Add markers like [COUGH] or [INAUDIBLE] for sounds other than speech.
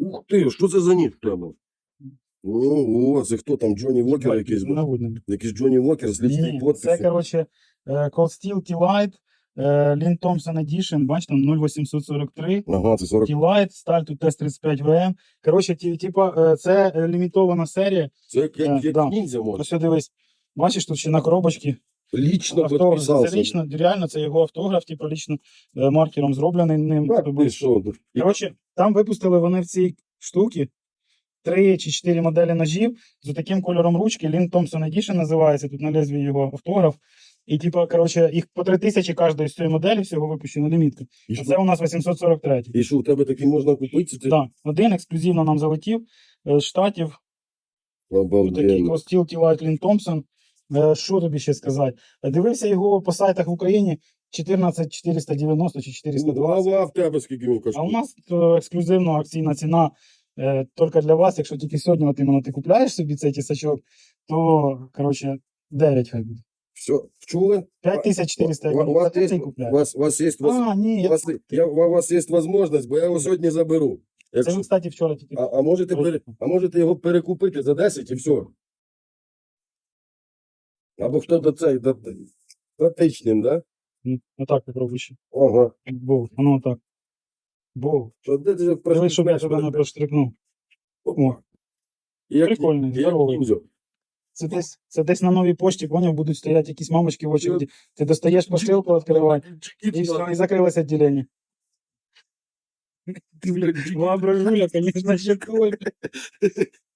Ух ти, що це за ніж в тебе? Ого, це хто там, Джонні Вокер якийсь? був? Якийсь Джонні Вокер з лічним Ні, це, коротше, е, Cold Steel T-Light, е, Lin Thompson Edition, бачите, 0843. Ага, це 40. T-Light, сталь тут Т-35 ВМ. Коротше, ті, типа, е, це е, лімітована серія. Це як, як, Е, як да. ніндзя може. Ось дивись, бачиш, тут ще на коробочці Лічно автограф. підписався. Це лічно, реально, це його автограф, типу, лічно е, маркером зроблений ним. Так, Тобто, ти що? Коротше, там випустили вони в цій штуці три чи чотири моделі ножів з таким кольором ручки. Lin Thompson Edition називається, тут на лезві його автограф. І, типу, коротше, їх по три тисячі кожної з цієї моделі всього випущено лімітки. І Це що, у нас 843. і що, у тебе такий можна купити? Це ти... Так, один ексклюзивно нам залетів е, з штатів. Такий Обалденно. Костіл Тілайт Лін Томпсон. Е, Що тобі ще сказати? Дивився його по сайтах в Україні 14 490 чи 420. А в тебе скільки він А у нас е, ексклюзивна акційна ціна е, тільки для вас. Якщо тільки сьогодні от іменно ти купляєш собі цей тісачок, то коротше 9 хай буде. Все, вчули? 5400 У у вас є, у вас, у вас є, А, ні, у я... я, у вас є можливість, бо я його сьогодні заберу. це Якщо, він, кстати, вчора тільки. а, а, можете пере, а можете його перекупити за 10 і все. Або хто до цей, до, стратичним, да? Ну, Отак попробуй ще. Ага. Бо, воно отак. Бо. То де ти Диви, щоб я тебе не проштрикнув. О, Як- прикольний, як здоровий. Це десь, це десь на новій пошті, поняв, будуть стояти якісь мамочки в очереді. Ти достаєш посилку, відкриваєш, і все, і закрилось відділення. Воображуля, конечно, ще той. [LAUGHS]